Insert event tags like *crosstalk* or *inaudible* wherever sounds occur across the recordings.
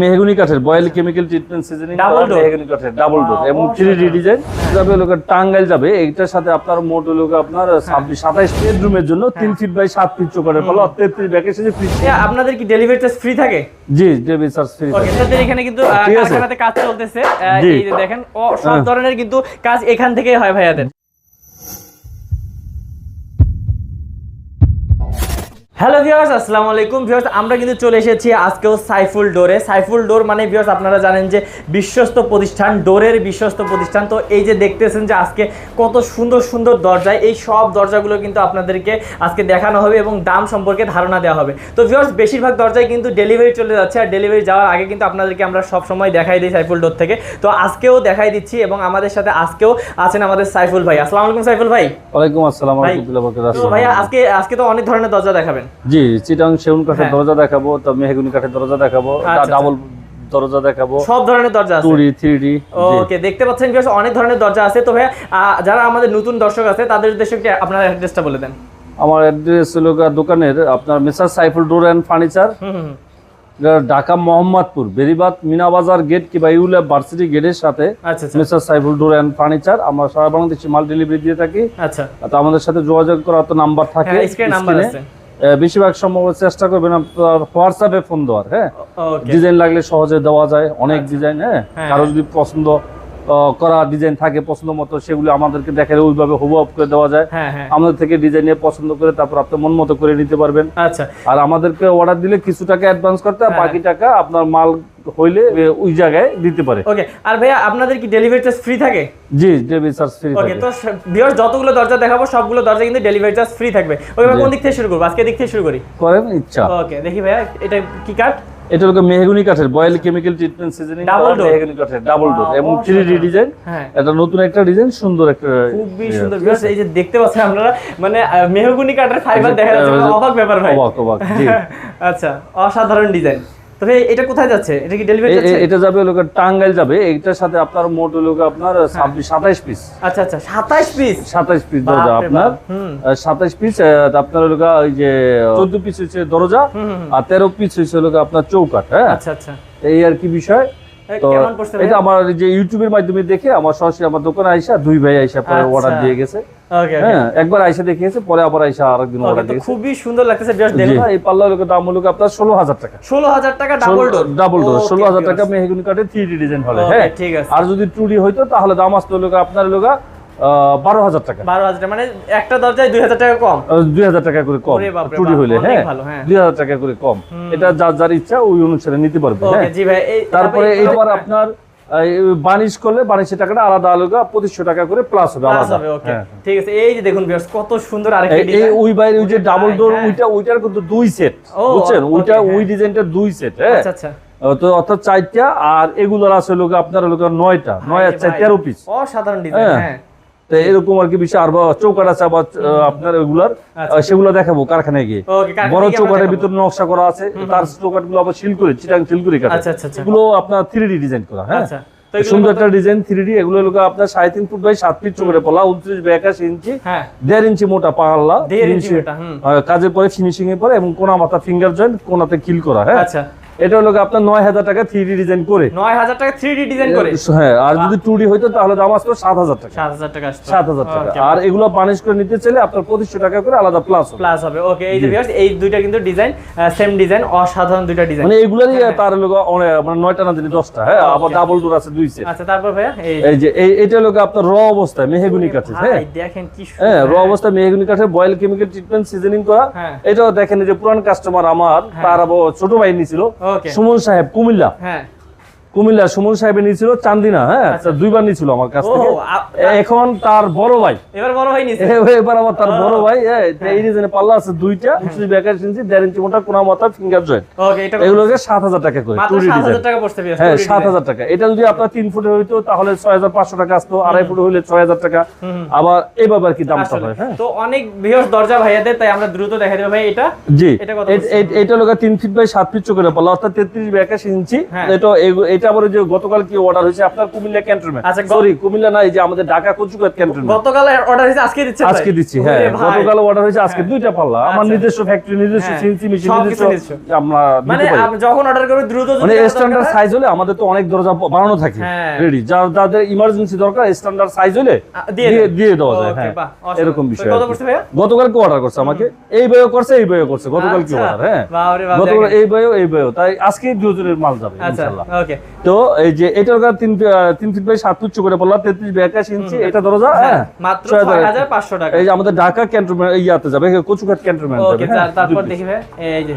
মেহগুনি কাঠের boil chemical treatment seasoning Double door? মেহগুনি কাঠের ডাবল ডোর এবং থ্রি ডি ডিজাইন যাবে লোকের টাঙ্গাইল যাবে। এইটার সাথে আপনার মোট লোক আপনার সাতাইশ বেডরুমের জন্য তিন ফিট বাই সাত ফিট চোখের পাল্লা তেত্রিশ ব্যাকের সাথে ফ্রি আপনাদের কি ডেলিভারি চার্জ ফ্রি থাকে? জি ডেবি চার্জ ফ্রি ওকে আপনাদের এখানে কিন্তু। কারখানাতে কাজ চলতেছে। এই যে দেখেন সব। ধরনের কিন্তু কাজ এখান থেকেই হয় ভাইয়াদের। হ্যালো ভিউয়ার্স আসসালামু আলাইকুম। ভিউয়ার্স আমরা কিন্তু চলে এসেছি আজকেও সাইফুল ডোরে। সাইফুল ডোর মানে ভিউয়ার্স আপনারা জানেন যে বিশ্বস্ত প্রতিষ্ঠান ডোরের বিশ্বস্ত প্রতিষ্ঠান। তো এই যে দেখতেছেন যে আজকে কত সুন্দর সুন্দর দরজা এই সব দরজাগুলো কিন্তু আপনাদেরকে আজকে দেখানো হবে এবং দাম সম্পর্কে ধারণা দেওয়া হবে। তো ভিউয়ার্স বেশিরভাগ দরজায় কিন্তু ডেলিভারি চলে যাচ্ছে আর ডেলিভারি যাওয়ার আগে কিন্তু আপনাদেরকে আমরা সব সময় দেখাই দিই সাইফুল ডোর থেকে। তো আজকেও দেখাই দিচ্ছি এবং আমাদের সাথে আজকেও আছেন আমাদের সাইফুল ভাই। আসসালামু আলাইকুম সাইফুল ভাই। ওয়ালাইকুম আসসালাম ভাই, ভাইয়া আজকে আজকে তো অনেক ধরনের দরজা দেখাবেন। জি চিটাং সেগুন কাঠের হ্যাঁ। দরজা দেখাবো তো মেহগুনি কাঠের দরজা দেখাবো ডাবল দরজা দেখাবো। সব ধরনের দরজা আছে? ওকে দেখতে পাচ্ছেন বেশ অনেক ধরনের দরজা আছে। তো ভাইয়া যারা আমাদের নতুন দর্শক আছে তাদের উদ্দেশ্যে একটু আপনার অ্যাড্রেসটা বলে দেন। আমার অ্যাড্রেস হলো দোকানের আপনার mister Saiful door and furniture. Dhaka Mohammadpur Beribadh Meenabazar gate কিংবা ইউলা ভার্সিটি গেটের সাথে আচ্ছা আচ্ছা। Mister Saiful door and furniture. আমরা সারা বাংলাদেশে মাল ডেলিভারি দিয়ে থাকি। আচ্ছা। তো আমাদের সাথে যোগাযোগ করার তো নাম্বার থাকে হ্যাঁ স্ক্রিন বেশিরভাগ সম্ভব চেষ্টা করবেন আপনার হোয়াটসঅ্যাপে ফোন দেওয়ার হ্যাঁ? ডিজাইন লাগলে সহজে দেওয়া যায় অনেক ডিজাইন হ্যাঁ? হ্যাঁ। কারও যদি পছন্দ করা ডিজাইন থাকে পছন্দ মতো সেগুলো আমাদেরকে দেখে ওইভাবে হুব করে দেওয়া যায়। হ্যাঁ হ্যাঁ। আমাদের থেকে ডিজাইন নিয়ে পছন্দ করে তারপর আপনি মন মতো করে নিতে পারবেন। আচ্ছা। আর আমাদেরকে অর্ডার দিলে কিছু টাকা অ্যাডভান্স করতে হয়। বাকি টাকা আপনার মাল হইলে ওই জায়গায় দিতে পারে। ওকে আর ভাইয়া আপনাদের কি ডেলিভারি চার্জ ফ্রি থাকে? জি ডেবি চার্জ ফ্রি ওকে তো ভিউয়ার্স যতগুলো দরজা দেখাবো সবগুলো দরজা কিন্তু ডেলিভারি চার্জ ফ্রি থাকবে। ওকে ভাই কোন দিক থেকে শুরু করব? আজকে দিক থেকে শুরু করি। করেন ইচ্ছা। ওকে দেখি ভাইয়া এটা কি কাঠ এটা হলো মেহগুনি কাঠের boil chemical treatment seasoning double door মেহগুনি কাঠের ডাবল ডোর এবং থ্রি ডি ডিজাইন হ্যাঁ। এটা নতুন একটা ডিজাইন সুন্দর একটা খুবই ইয়ে, সুন্দর। ভিউয়ার্স এই যে দেখতে পাচ্ছেন আপনারা মানে মেহগুনি কাঠের ফাইবার দেখা যাচ্ছে অবাক ব্যাপার ভাই। অবাক অবাক জি। *laughs* আচ্ছা অসাধারণ ডিজাইন তো ভাই এটা কোথায় যাচ্ছে? এটা কি ডেলিভারি যাচ্ছে? এটা যাবে লোক টাঙ্গাইল যাবে। এটার সাথে আপনার মোট লোকে আপনার ছাব্বিশ সাতাইশ পিস আচ্ছা আচ্ছা 27 পিস সাতাইশ পিস দরজা আপনার। বাপ, হুম। সাতাইশ পিস আপনার লোকে ওই যে চোদ্দ পিস হচ্ছে দরজা। আর তেরো পিস হচ্ছে লোকে আপনার চৌকাঠ হ্যাঁ? আচ্ছা আচ্ছা। এই আর কি বিষয়? তো কেমন পড়ছে ভাই এটা আমার যে ইউটিউবের মাধ্যমে দেখে আমার সরাসরি আমার দোকানে আইসা দুই ভাই আইসা পরে। অর্ডার দিয়ে গেছে। হ্যাঁ একবার আইসা দেখিয়েছে পরে আবার আইসা আরেকদিন অর্ডার দিয়েছে। খুবই সুন্দর লাগতেছে জাস্ট দেখুন। এই পাল্লা লোকের দাম হলো আপনার ষোলো হাজার টাকা? 16000 টাকা ডাবল ডোর ডাবল ডোর ষোলো হাজার টাকা মেহগুনি কাটে থ্রি ডিজাইন হলে হ্যাঁ। ঠিক আছে। আর যদি টুডি হইতো তাহলে দাম আসতো লোক আপনার লোক বারো হাজার টাকা। 12000 টাকা মানে একটা দরজায় 2000 টাকা কম। দুই হাজার টাকা করে কম। বাপরে হইলে হ্যাঁ? হ্যাঁ। দুই হাজার টাকা করে কম। এটা যার যার ইচ্ছা ওই অনুসারে নিতে পারবে হ্যাঁ? জি ভাই তারপরে এইবার আপনার বানিশ করলে বানিশের টাকাটা আলাদা আলাদা পঁচিশশো টাকা করে প্লাস হবে আলাদা। হবে ওকে। হ্যাঁ। ঠিক আছে এই যে দেখুন কত সুন্দর আরেকটা এই- এই ওই বাইরে ওই যে ডাবল ডোর। ওইটা ওইটার কিন্তু দুই সেট বুঝছেন? ওইটা। ওই ডিজাইনটা দুই সেট হ্যাঁ? আচ্ছা আচ্ছা। তো অর্থাৎ চারটা আর এগুলোর আছে লোক আপনার লোক নয়টা নয় আর চার তেরো পিস অসাধারণ ডিজাইন হ্যাঁ। এরকম আর কি বিষয় আর চৌকাট আছে আবার আপনার এগুলার আচ্ছা। সেগুলো দেখাবো কারখানায় গিয়ে। বড় চৌকাটের ভিতরে নকশা করা আছে তার চৌকাটগুলো আবার শিল করে চিটাং শিল করে কাটে। আচ্ছা আচ্ছা এগুলো আপনার থ্রি ডিজাইন করা হ্যাঁ? সুন্দর একটা ডিজাইন থ্রি ডি এগুলো লোক আপনার সাড়ে তিন ফুট বাই সাত ফিট পলা উনত্রিশ বাই একাশি ইঞ্চি হ্যাঁ। দেড় ইঞ্চি মোটা কাজের পরে ফিনিশিং এর পরে এবং কোনা মাথা ফিঙ্গার জয়েন্ট কোনাতে কিল করা হ্যাঁ? এটা হলো আপনার নয় হাজার টাকা থ্রি ডি ডিজাইন করে। 9000 টাকা 3D ডিজাইন করে? হ্যাঁ আর যদি টু ডি হইতো তাহলে দাম আসতো সাত হাজার টাকা। 7000 টাকা সাত হাজার টাকা। আর এগুলো বানিশ করে নিতে চাইলে আপনার পঁচিশশো টাকা করে আলাদা প্লাস প্লাস হবে। ওকে এই যে এই দুইটা কিন্তু ডিজাইন সেম ডিজাইন অসাধারণ দুইটা ডিজাইন মানে এগুলারই তার লোক মানে নয়টা না দিনে দশটা হ্যাঁ? আবার ডাবল ডোর আছে দুই সেট আচ্ছা তারপর ভাইয়া এই যে এটা লোক আপনার র অবস্থায় মেহেগুনি কাঠের হ্যাঁ? দেখেন কি হ্যাঁ র অবস্থায় মেহগুনি কাঠের বয়েল কেমিক্যাল ট্রিটমেন্ট সিজনিং করা। হ্যাঁ। এটাও দেখেন যে পুরান কাস্টমার আমার তার ছোট ভাই নিছিল। সুমন সাহেব কুমিল্লা। হ্যাঁ। কুমিল্লা সুমন সাহেব নিছিল চান্দিনা হ্যাঁ? দুইবার নিছিল আমার কাছ থেকে। এখন তার বড় ভাই। এবার বড় ভাই এবার আবার তার বড় ভাই হ্যাঁ, এই রিজনে পাল্লা আছে দুইটা উনত্রিশ ব্যাকার ইঞ্চি দেড় ইঞ্চি মোটা কোনা মাথা ফিঙ্গার জয়েন্ট ওকে এটা এগুলোকে সাত হাজার টাকা করে মাত্র টুরি ডিজাইন 7000 টাকা পড়ছে ভিউয়ার্স হ্যাঁ সাত হাজার টাকা। এটা যদি আপনার তিন ফুটে হইতো তাহলে ছয় হাজার পাঁচশো টাকা আসতো আড়াই ফুট হইলে ছয় হাজার টাকা। আবার এইভাবে আর কি আসলে। হয় হ্যাঁ। তো অনেক ভিউয়ার্স দরজা ভাইয়াদের তাই আমরা দ্রুত দেখাই দেব ভাই এটা? জি। এটা এটা লোক তিন ফিট বাই সাত ফিট চোখের পাল্লা অর্থাৎ তেত্রিশ বাই একাশি ইঞ্চি। হ্যাঁ। এটা এটা এটা আবার যে গতকাল কি অর্ডার হয়েছে আপনার কুমিল্লা ক্যান্টনমেন্ট আচ্ছা, সরি কুমিল্লা না এই যে আমাদের ঢাকা কচুকাত ক্যান্টনমেন্ট গতকাল অর্ডার হয়েছে আজকে দিচ্ছে আজকে দিচ্ছি হ্যাঁ গতকাল অর্ডার হয়েছে আজকে দুইটা পাল্লা। আমার আচ্ছা। নিজস্ব ফ্যাক্টরি নিজস্ব হ্যাঁ, সিএনসি মেশিন নিজস্ব নিজস্ব। আমরা মানে দিতে পারি। আপ- যখন অর্ডার করবে দ্রুত মানে স্ট্যান্ডার্ড সাইজ হলে আমাদের তো অনেক দরজা বানানো থাকে। হ্যাঁ। রেডি যার যাদের ইমার্জেন্সি দরকার স্ট্যান্ডার্ড সাইজ হলে দিয়ে দিয়ে দেওয়া যায় হ্যাঁ। এরকম বিষয় গতকাল কি। অর্ডার করছে আমাকে? এই বইও করছে এই বইও করছে। গতকাল কি আচ্ছা। অর্ডার হ্যাঁ। গতকাল এই বইও এই বইও তাই আজকে দুজনের মাল যাবে আচ্ছা ইনশাআল্লাহ ওকে তো এই যে এটার তিন তিন ফিট বাই সাত উচ্চ করে বললাম তেত্রিশ একাশি ইঞ্চি এটা দরজা হ্যাঁ মাত্র। ছয় হাজার। পাঁচশো টাকা। এই যে আমাদের ঢাকা ক্যান্টনমেন্ট ইয়াতে যাবে কচুঘাট ক্যান্টনমেন্ট হ্যাঁ, তারপর দেখবে দেখি ভাই এই যে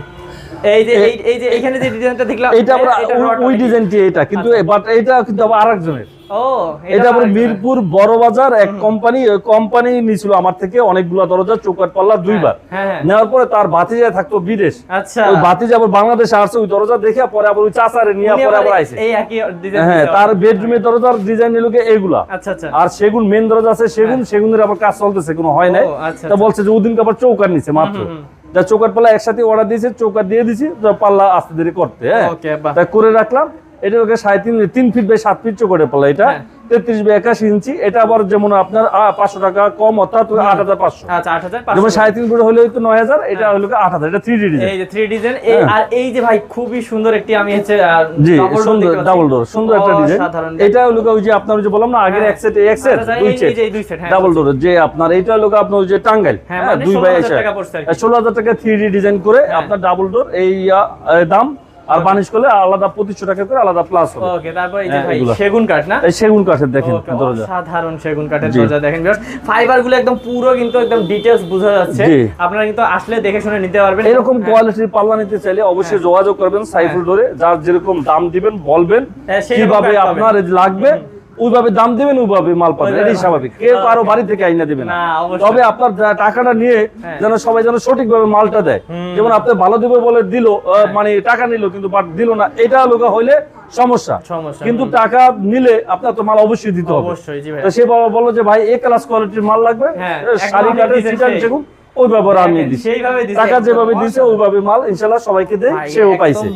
এই যে এই- যে এখানে যে ডিজাইনটা দেখলাম এটা আমরা ওই-? ডিজাইনটি এটা কিন্তু বাট এটা কিন্তু আবার আরেকজনের। এটা আবার আরেকটা। মিরপুর বড় বাজার এক কোম্পানি ওই কোম্পানি নিছিল আমার থেকে অনেকগুলা দরজা চৌকাট পাল্লা দুইবার। হ্যাঁ, হ্যাঁ। নেওয়ার পরে তার ভাতিজা থাকতো বিদেশ। আচ্ছা। ওই ভাতিজা আবার বাংলাদেশে আসছে ওই দরজা দেখে পরে আবার ওই চাচারে নিয়ে পরে আবার আবার আইছে। এই একই ডিজাইন হ্যাঁ তার বেডরুমের দরজার ডিজাইন এগুলা আচ্ছা আচ্ছা। আর সেগুন মেন দরজা আছে সেগুন সেগুনের আবার কাজ চলতেছে কোনো হয় নাই। তা বলছে যে ওদিনকে আবার চৌকার নিছে মাত্র। চৌকার পাল্লা একসাথে অর্ডার দিয়েছে চৌকার দিয়ে দিছি পাল্লা আস্তে ধীরে করতে হ্যাঁ। করে রাখলাম। এটা ওকে সাড়ে তিন তিন ফিট বাই সাত ফিট এটা। হ্যাঁ। তেত্রিশ বাই একাশি ইঞ্চি। এটা আবার যেমন আপনার পাঁচশো টাকা কম অর্থাৎ আট হাজার পাঁচশো। আচ্ছা আট হাজার যেমন সাড়ে তিন ফুট হলে হয়তো নয় হাজার এটা হলো আট হাজার। এটা three D design three design হ্যাঁ। আর এই যে ভাই খুবই সুন্দর একটি আমি হচ্ছে জি সুন্দর ডাবল ডোর সুন্দর একটা ডিজাইন এটা হলো ওই যে আপনার যে বললাম না আগের হ্যাঁ। এক সেট এক সেট আচ্ছা, দুই সেট হ্যাঁ, ডাবল ডোর যে আপনার এইটা হলো আপনার যে টাঙ্গাইল। হ্যাঁ, হ্যাঁ, মানে দুই বাই 16,000 টাকা পড়ছে আর কি। ষোলো হাজার টাকা থ্রি ডি ডিজাইন করে হ্যাঁ। আপনার ডাবল ডোর এই দাম আর বানিশ করলে আলাদা পঁচিশশো টাকা করে আলাদা প্লাস হবে। ওকে তারপর এই যে হ্যাঁ, ভাই সেগুন কাঠ না? এই সেগুন কাঠের দেখেন দরজা অসাধারণ সেগুন কাঠের দরজা দেখেন ফাইবারগুলো একদম পুরো কিন্তু একদম ডিটেলস বোঝা যাচ্ছে। আপনারা কিন্তু আসলে দেখে শুনে নিতে পারবেন। এরকম কোয়ালিটির পাল্লা নিতে চাইলে অবশ্যই যোগাযোগ করবেন সাইফুল ধরে। যার যেরকম দাম দিবেন বলবেন হ্যাঁ, কীভাবে আপনার লাগবে। ওইভাবে দাম দিবেন ওইভাবে মাল পাবেন। এটাই স্বাভাবিক। কেউ কারও বাড়ি থেকে আইনা দিবে না। তবে আপনার টাকাটা নিয়ে হ্যাঁ। যেন সবাই যেন সঠিকভাবে মালটা দেয়। যেমন আপনি ভালো দিবে বলে দিল মানে টাকা নিল কিন্তু বাট দিল না এটা লোকা হইলে সমস্যা। কিন্তু টাকা নিলে আপনার তো মাল অবশ্যই দিতে হবে। সে বাবা বলল যে ভাই এ ক্লাস কোয়ালিটির মাল লাগবে। হ্যাঁ, শাড়ি দিয়েছেন সেগুন ওই ব্যাপারে আমি দেখেন, দিচ্ছি টাকা যেভাবে দিছে ওইভাবে মাল ইনশাল্লাহ সবাইকে দেয় সেও পাইছে।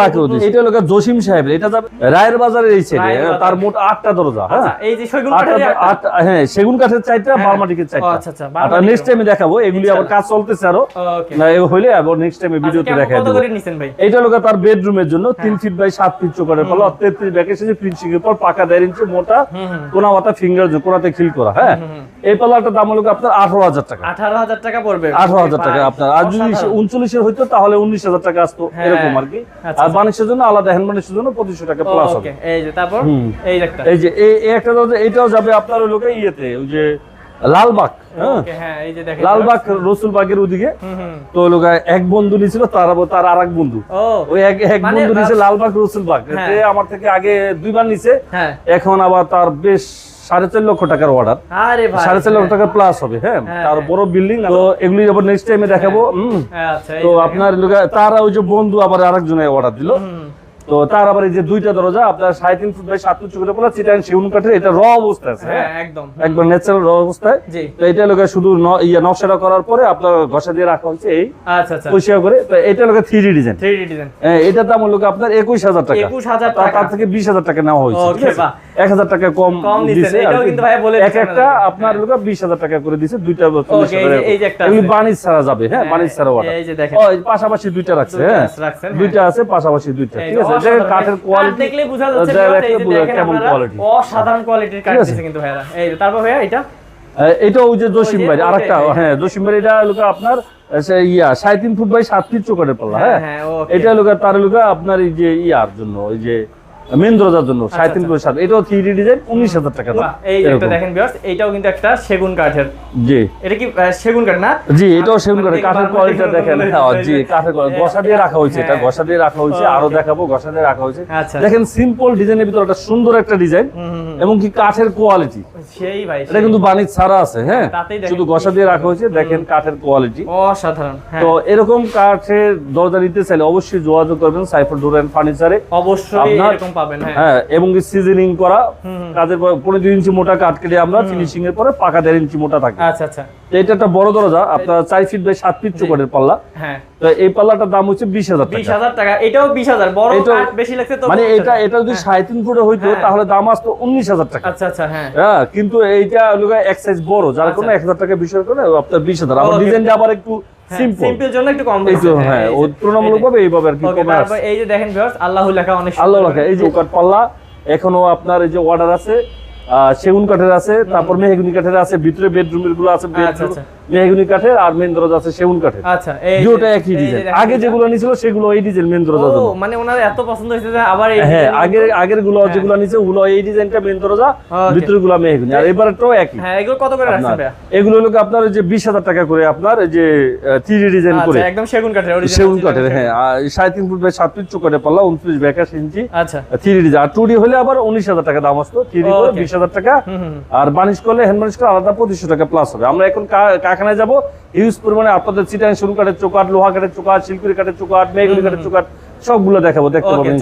তাকেও দিছে। এটা হলো জসিম সাহেব এটা রায়ের বাজারের এই ছেলে তার মোট আটটা দরজা হ্যাঁ? আচ্ছা, সেগুন কাঠের আটটা- হ্যাঁ সেগুন কাঠের চারটা হ্যাঁ। বার্মাটিকের চারটা। ও, আচ্ছা, আচ্ছা। নেক্সট টাইমে দেখাবো এগুলি আবার কাজ চলতেছে আরও। হইলে আবার নেক্সট টাইমে ভিডিওতে আচ্ছা, দেখা দেবো। এইটা লোক তার বেডরুমের জন্য হ্যাঁ। তিন ফিট বাই সাত ফিট চোখের পাল্লা তেত্রিশ ব্যাকের সাথে ফিনিশিং পর পাকা দেড় ইঞ্চি মোটা কোনা মাথা ফিঙ্গার কোনাতে খিল করা হ্যাঁ? এই পাল্লাটার দাম হলো আপনার আঠারো হাজার টাকা। আঠারো হাজার টাকা পড়বে। আঠারো হাজার টাকা আপনার। আর যদি। উনচল্লিশের হইতো তাহলে উনিশ হাজার টাকা আসতো হ্যাঁ। এরকম আর কি। আচ্ছা, আর বানিশের জন্য আলাদা হ্যান্ড বানিশের জন্য পঁচিশশো টাকা প্লাস হবে। এই যে তারপর? এই একটা। এই যে এই একটা এটাও যাবে আপনার ওই লোকে ইয়েতে ওই যে লালবাগ হ্যাঁ? হ্যাঁ এই যে দেখেন। লালবাগ রসুলবাগের ওদিকে। তো লোক এক বন্ধু নিছিল তার তার আর এক বন্ধু ওই এক এক মানে বন্ধু নিছে লালবাগ রসুলবাগ। আমার থেকে আগে দুইবার নিছে। এখন আবার তার বেশ সাড়ে চার লক্ষ টাকার অর্ডার সাড়ে চার লক্ষ টাকা প্লাস হবে হ্যাঁ? হ্যাঁ, তার হ্যাঁ। বড় বিল্ডিং তো এগুলি আবার নেক্সট টাইমে দেখাবো হুম? হ্যাঁ, আচ্ছা তো আপনার লোকে- তার ওই যে বন্ধু আবার আরেকজনে অর্ডার দিল। তো তার আবার এই যে দুইটা দরজা আপনার সাড়ে তিন ফুট বাই সাত ফুট চোখে পড়া চিটান সেগুন কাঠের এটা র অবস্থা আছে হ্যাঁ? হ্যাঁ একদম একবার ন্যাচারাল র অবস্থায়। তো এটা লোকে শুধু ন- ইয়ে নকশাটা করার পরে আপনার ঘষা দিয়ে রাখা হচ্ছে এই। আচ্ছা আচ্ছা। পরিষ্কার করে। তো এটা লোকে three design three D design এটার দাম হলো আপনার একুশ হাজার টাকা। 21,000 তার- টাকা। তার থেকে বিশ হাজার টাকা নেওয়া হয়েছে ঠিক Okay, আছে বাহ। এক হাজার টাকা কম কম দিছে এটাও কিন্তু ভাইয়া বলে এক একটা আপনার। লোক বিশ হাজার টাকা করে দিছে দুইটা চল্লিশ Okay, এই হাজার যে- এই যে একটা এগুলি আছে। ছাড়া যাবে হ্যাঁ হ্যাঁ, ছাড়া এই যে দেখেন। পাশাপাশি দুইটা রাখছে হ্যাঁ দুইটা আছে পাশাপাশি দুইটা ঠিক আছে? দেখেন কাঠের কোয়ালিটি দেখলেই বোঝা যাচ্ছে যা বিকজ দেখলে এই যে বোঝা দেখেন কেমন কোয়ালিটি অসাধারণ কোয়ালিটির কাঠ ঠিক কিন্তু ভাইয়া এই তারপর ভাইয়া এটা? এটা ওই যে জসিম ভাই আরেকটা হ্যাঁ জসিম ভাই এটা লোক আপনার ইয়া সাড়ে তিন ফুট বাই সাত ফিট চোখের পাল্লা হ্যাঁ, হ্যাঁ হ্যাঁ. এটা লোক তার লোক আপনার এই যে ইয়ার জন্য ওই যে মেন দরজার জন্য সাড়ে তিন করে সাত। এটাও থ্রি ডিজাইন উনিশ হাজার টাকা এই দেখেন এইটাও কিন্তু একটা সেগুন কাঠের। জি। এটা কি সেগুন কাঠ না? জি এটাও সেগুন কাঠের। দেখে কোয়ালিটি দেখেন। দেখে হ্যাঁ, জি কাঠের গসা ঘষা দিয়ে রাখা হয়েছে এটা হ্যাঁ। ঘষা দিয়ে রাখা হয়েছে আরও দেখাবো ঘষা দিয়ে রাখা হয়েছে। আচ্ছা। দেখেন সিম্পল ডিজাইনের ভিতরে একটা সুন্দর একটা ডিজাইন। এবং কি কাঠের কোয়ালিটি সেই ভাই এটা কিন্তু ছাড়া আছে হ্যাঁ? শুধু ঘষা দিয়ে রাখা হয়েছে দেখেন কাঠের কোয়ালিটি অসাধারণ হ্যাঁ। তো এরকম কাঠের দরজা নিতে চাইলে অবশ্যই যোগাযোগ করবেন সাইফুল ডোর ফার্নিচারে। অবশ্যই আপনার এরকম পাবেন হ্যাঁ। হ্যাঁ এবং সিজনিং করা কাজের পর পনেরো দুই ইঞ্চি মোটা কাঠ কেটে আমরা ফিনিশিং এর পরে পাকা দেড় ইঞ্চি মোটা থাকে। আচ্ছা আচ্ছা। এটা একটা বড় দরজা আপনার চার ফিট বাই সাত ফিট চোখের পাল্লা। হ্যাঁ। এই পাল্লাটার দাম হচ্ছে বিশ হাজার বিশ হাজার টাকা এটাও বিশ হাজার বড় বেশি লাগছে মানে এটা এটা যদি সাড়ে তিন ফুটে হইতো হ্যাঁ। তাহলে দাম আসতো উনিশ হাজার টাকা। আচ্ছা আচ্ছা হ্যাঁ। হ্যাঁ কিন্তু এইটা এক সাইজ বড় যার আচ্ছা। কোনো এক হাজার টাকা বিষয় করে আপনার বিশ হাজার। আমার. ডিজাইনটা আবার একটু সিম্পল জন্য একটু কম হ্যাঁ এইভাবে আর কি কমে তারপর এই যে দেখেন ভিউয়ার্স আল্লাহু লেখা অনেক আল্লাহ করে। এই যে পাল্লা এখনও আপনার এই যে অর্ডার আছে সেগুন কাঠের আছে তারপর মেহগুনি কাঠের আছে ভিতরে বেডরুম এরগুলো আছে আচ্ছা, আচ্ছা। মেহগুনি কাঠের আর মেন দরজা আছে সেগুন কাঠের। আচ্ছা একই ডিজাইন আগে যেগুলো নিছিল সেগুলো এই ডিজাইন মেন দরজা মানে ওনার এত পছন্দ হয়েছে যে আবার এই হ্যাঁ আগের আগেরগুলো হ্যাঁ। যেগুলো নিছে ওগুলো এই ডিজাইনটা মেন দরজা হ্যাঁ, ভিতরে গুলো মেহগুনি। আর এবারেটাও একই। হ্যাঁ এগুলো কত করে রাখছেন ভাই এগুলো হলো আপনার যে 20000 টাকা করে আপনার যে 3 ডিজাইন আচ্ছা, করে। একদম সেগুন কাঠের অরিজিনাল সেগুন কাঠের হ্যাঁ 3.5 ফুট বাই 7 ফুট চৌকাঠে পাল্লা 29 ব্যাকাশ ইঞ্চি। আচ্ছা। 3 ডিজাইন আর 2 হলে আবার 19000 টাকা দাম আসতো। 3 করে হাজার টাকা। আর বানিশ করলে হ্যান্ড বানিশ করলে আলাদা পঁচিশশো টাকা প্লাস হবে। আমরা এখন কারখানায় যাব। হিউজ পরিমাণে আপনাদের চিটাং শুরু কাঠের চোকাট লোহা কাঠের চোকাট শিলকুড়ি কাঠের চোকাট মেঘুলি কাঠের চোকাট সবগুলো দেখাবো দেখতে পাবেন।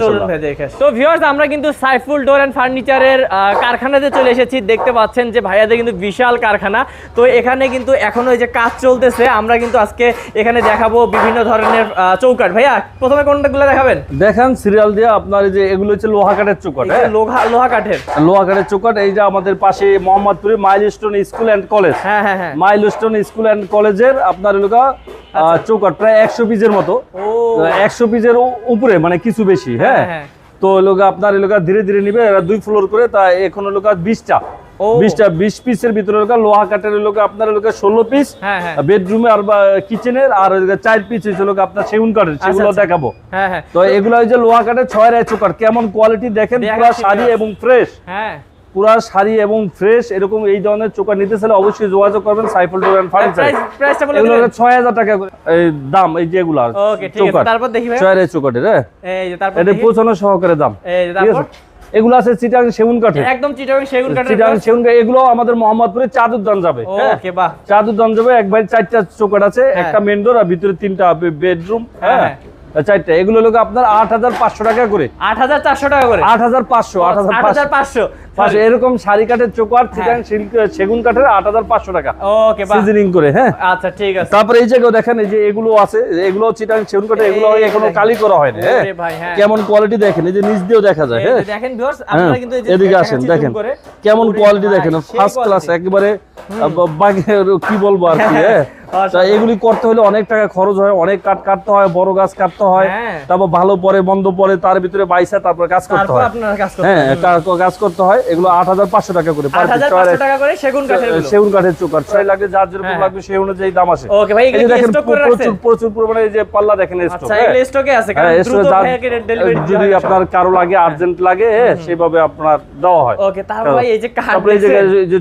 তো ভিউয়ার্স আমরা কিন্তু সাইফুল ডোর এন্ড ফার্নিচারের কারখানাতে চলে এসেছি। দেখতে পাচ্ছেন যে ভাইয়াদের কিন্তু বিশাল কারখানা। তো এখানে কিন্তু এখনও এই যে কাজ চলতেছে আমরা কিন্তু আজকে এখানে দেখাবো বিভিন্ন ধরনের চৌকাঠ। ভাইয়া প্রথমে কোনটাগুলো দেখাবেন? দেখেন সিরিয়াল দিয়ে আপনার এই যে এগুলো হচ্ছে লোহা কাঠের চৌকাট হ্যাঁ? লোহা লোহা কাঠের। লোহা কাঠের চোকাট এই যে আমাদের পাশে মোহাম্মদপুরে মাইলস্টোন স্কুল অ্যান্ড কলেজ। হ্যাঁ হ্যাঁ হ্যাঁ। মাইলস্টোন স্কুল অ্যান্ড কলেজের আপনার এলাকা চৌকাট প্রায় একশো পিসের মতো। ও একশো পিসের উপরে মানে কিছু বেশি হ্যাঁ? হ্যাঁ। তো এলাকা আপনার এলাকা ধীরে ধীরে নিবে এরা দুই ফ্লোর করে তা এখন এলাকা বিশটা। বিশটা বিশ পিসের ভিতরে লোহা কাঠের এলাকা আপনার এলাকা ষোলো পিস হ্যাঁ হ্যাঁ। বেডরুমে আর কিচেনের আর চার পিস এলাকা আপনার সেগুন কাঠের সেগুলো আচ্ছা। দেখাবো। হ্যাঁ হ্যাঁ। তো এগুলো ওই যে লোহা কাঠের ছয় রায় চোকার কেমন কোয়ালিটি দেখেন শাড়ি এবং ফ্রেশ হ্যাঁ। পুরা শাড়ি এবং ফ্রেশ এরকম এই ধরনের চোকার নিতে চাইলে অবশ্যই যোগাযোগ করবেন সাইফুল ডোর অ্যান্ড ফার্নিচার এগুলো দিবেন। ছয় হাজার টাকা করে এই দাম এই যেগুলো ওকে ঠিক আছে তারপর দেখি ভাই। ছয় রায় চোকাটের হ্যাঁ? এই যে তারপর এটা পৌঁছানো সহকারে দাম। এই যে তারপর? এগুলো আছে চিটাং সেগুন কাঠের। একদম চিটাগাং সেগুন কাঠের চিটাং সেগুন কাঠ এগুলো আমাদের মোহাম্মদপুরে চাদুর যাবে হ্যাঁ? ওকে বাহ। চাদুর যাবে এক বাড়ি চারটা চোকাট আছে হ্যাঁ। একটা মেন ডোর আর ভিতরে তিনটা বেডরুম হ্যাঁ, হ্যাঁ? চারটা এগুলো লোক আপনার আট হাজার পাঁচশো টাকা করে। আট হাজার চারশো টাকা করে। আট হাজার পাঁচশো আট হাজার পাঁচশো। পাঁচশো এরকম শাড়ি কাঠের চোকার হ্যাঁ। সেগুন কাঠের আট হাজার পাঁচশো টাকা। ওকে সিজনিং করে হ্যাঁ। আচ্ছা ঠিক আছে। তারপরে এই জায়গায় দেখেন এই যে এগুলো আছে এগুলো চিটাং সেগুন কাঠের এগুলো এখনও কালি করা হয়নি হ্যাঁ। হ্যাঁ। কেমন কোয়ালিটি দেখেন এই যে নিচ দিয়েও দেখা যায় হ্যাঁ। দেখেন ভিউয়ার্স হ্যাঁ, আপনারা কিন্তু এই যে এদিকে আসেন দেখেন। কেমন কোয়ালিটি দেখেন ফার্স্ট ক্লাস। একেবারে কি বলব আর কি হ্যাঁ। এগুলি করতে হলে অনেক টাকা খরচ হয় অনেক কাঠ কাটতে হয় বড় গাছ কাটতে হয় হ্যাঁ। তারপর ভালো পরে মন্দ পরে তার ভিতরে বাইসা তারপর কাজ করতে হয়। হ্যাঁ কাজ করতে হয় এগুলো আট হাজার পাঁচশো টাকা করে ছয় সেগুন কাঠের চোকার। ছয় লাগবে যার যেরকম হ্যাঁ। লাগবে সেই অনুযায়ী দাম আসে প্রচুর প্রচুর পরিমাণে যে পাল্লা দেখেন আচ্ছা হ্যাঁ। হ্যাঁ, যদি আপনার কারও লাগে আর্জেন্ট লাগে হ্যাঁ, সেইভাবে আপনার দেওয়া হয়। তারপর এই যে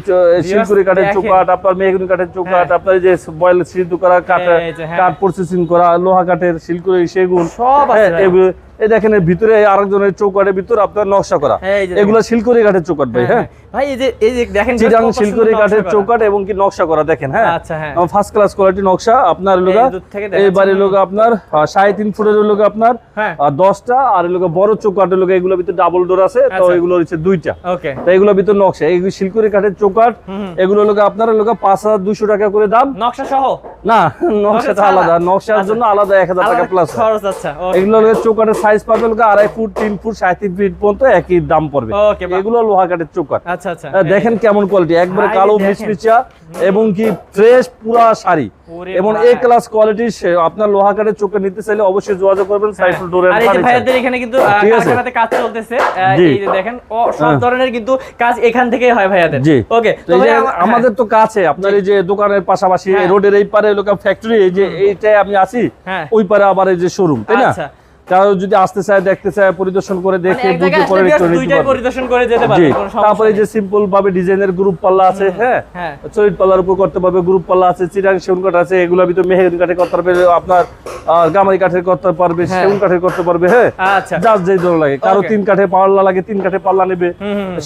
শিলকুড়ি কাঠের। চোকাট আপনার মেহগুনি কাঠের চোকাট হ্যাঁ। আপনার যে বয়েল সিদ্ধ করা কাঠ এই যে, হ্যাঁ। কাঠ প্রসেসিং করা লোহা কাঠের শিল্প সেগুন সব আছে হ্যাঁ, এগুলো- এই দেখেন ভিতরে আরেকজনের চৌকাটের ভিতরে আপনার নকশা করা। এগুলো শিলকুড়ি কাঠের চৌকাট ভাই হ্যাঁ? ভাই এই যে এই যে দেখেন চিরাং কত সুন্দর শিলকুড়ি নকশা কাঠের চৌকাট এবং কি নকশা করা দেখেন হ্যাঁ? আচ্ছা, হ্যাঁ। ফার্স্ট ক্লাস কোয়ালিটি নকশা আপনার লোক এই দূর থেকে দেখাচ্ছি। এই বাড়ির লোক আপনার আহ, সাড়ে তিন ফুটের লোক আপনার হ্যাঁ। আহ, দশটা আর লোক বড় চৌকাটের লোক এগুলোর ভিতরে ডাবল ডোর আছে তো আচ্ছা। এগুলো হচ্ছে দুইটা। ওকে তো এগুলোর ভিতর নকশা কাঠের চৌকাট এগুলো লোক আপনার লোক টাকা করে দাম। নকশা সহ? না নকশাটা? আলাদা নকশার জন্য আলাদা এক হাজার টাকা প্লাস খরচ আচ্ছা এগুলো লোক চৌকাটের সাইজ পাবে লোক আড়াই ফুট তিন ফুট সাড়ে তিন ফিট পর্যন্ত একই দাম পড়বে। এগুলো লোহা কাঠের চৌকাট আচ্ছা আচ্ছা। দেখেন কেমন কোয়ালিটি একবারে কালো। মিচমিচা এবং কি ফ্রেশ পুরা শাড়ি। এবং এ ক্লাস কোয়ালিটি আপনার লোহা কাঠের চোখে নিতে চাইলে অবশ্যই যোগাযোগ করবেন সাইফুল ডোরের আর এই ভাইয়াদের এখানে কিন্তু। কারখানাতে কাজ চলতেছে। এই যে দেখেন সব হ্যাঁ। ধরনের কিন্তু কাজ এখান থেকেই হয় ভাইয়াদের। ওকে তো আমাদের তো কাছে আপনার এই যে দোকানের পাশাপাশি হ্যাঁ। রোডের এই পারে লোক ফ্যাক্টরি এই যে এইটাই আমি আছি হ্যাঁ। ওই পারে আবার এই যে শোরুম তাই না? আচ্ছা। কারও যদি আসতে চায় দেখতে চায় পরিদর্শন করে মানে দেখে বুঝে পরে দুইটাই পরিদর্শন করে যেতে পারবে তারপরে যে সিম্পল ভাবে ডিজাইনের গ্রুপ পাল্লা আছে হ্যাঁ? হ্যাঁ। চরিত পাল্লার উপর করতে পারবে গ্রুপ পাল্লা আছে চিরাং সেগুন কাঠ আছে এগুলোর ভিতরে মেহেগুনি কাঠে করতে পারবে আপনার গামারি কাঠের করতে পারবে হ্যাঁ। সেগুন কাঠের করতে পারবে হ্যাঁ? আচ্ছা। যার যেই লাগে। কারও তিন কাঠে পাল্লা লাগে তিন কাঠে পাল্লা নেবে।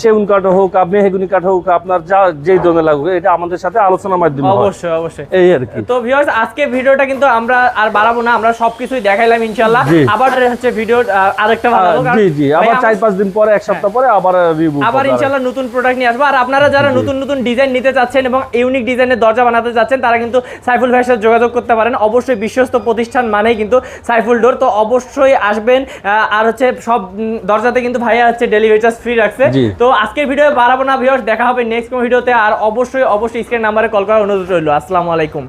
সেগুন কাঠ হোক মেহেগুনি কাঠ হোক আপনার যা যেই ধরনের লাগবে এটা আমাদের সাথে আলোচনার মাধ্যমে অবশ্যই অবশ্যই। এই আর কি। তো ভিউয়ার্স আজকে ভিডিওটা কিন্তু আমরা আর বাড়াবো না আমরা সবকিছুই দেখাইলাম ইনশাআল্লাহ। আবার আবার হচ্ছে ভিডিও আরেকটা কারণ জি জি। আবার চার পাঁচ দিন পরে এক সপ্তাহ পরে আবার রিভিউ আবার ইনশাল্লাহ নতুন প্রোডাক্ট নিয়ে আসব। আর আপনারা যারা নতুন নতুন ডিজাইন নিতে চাচ্ছেন এবং ইউনিক ডিজাইনের দরজা বানাতে চাচ্ছেন তারা কিন্তু সাইফুল ভাইয়ের সাথে যোগাযোগ করতে পারেন। অবশ্যই বিশ্বস্ত প্রতিষ্ঠান মানেই কিন্তু সাইফুল ডোর তো অবশ্যই আসবেন আর হচ্ছে সব দরজাতে কিন্তু ভাইয়া হচ্ছে ডেলিভারি চার্জ ফ্রি রাখছে। তো আজকের ভিডিও বাড়াবো না ভিউয়ার্স দেখা হবে নেক্সট ভিডিওতে আর অবশ্যই অবশ্যই স্ক্রিন নাম্বারে কল করার অনুরোধ রইল। আসসালামু আলাইকুম।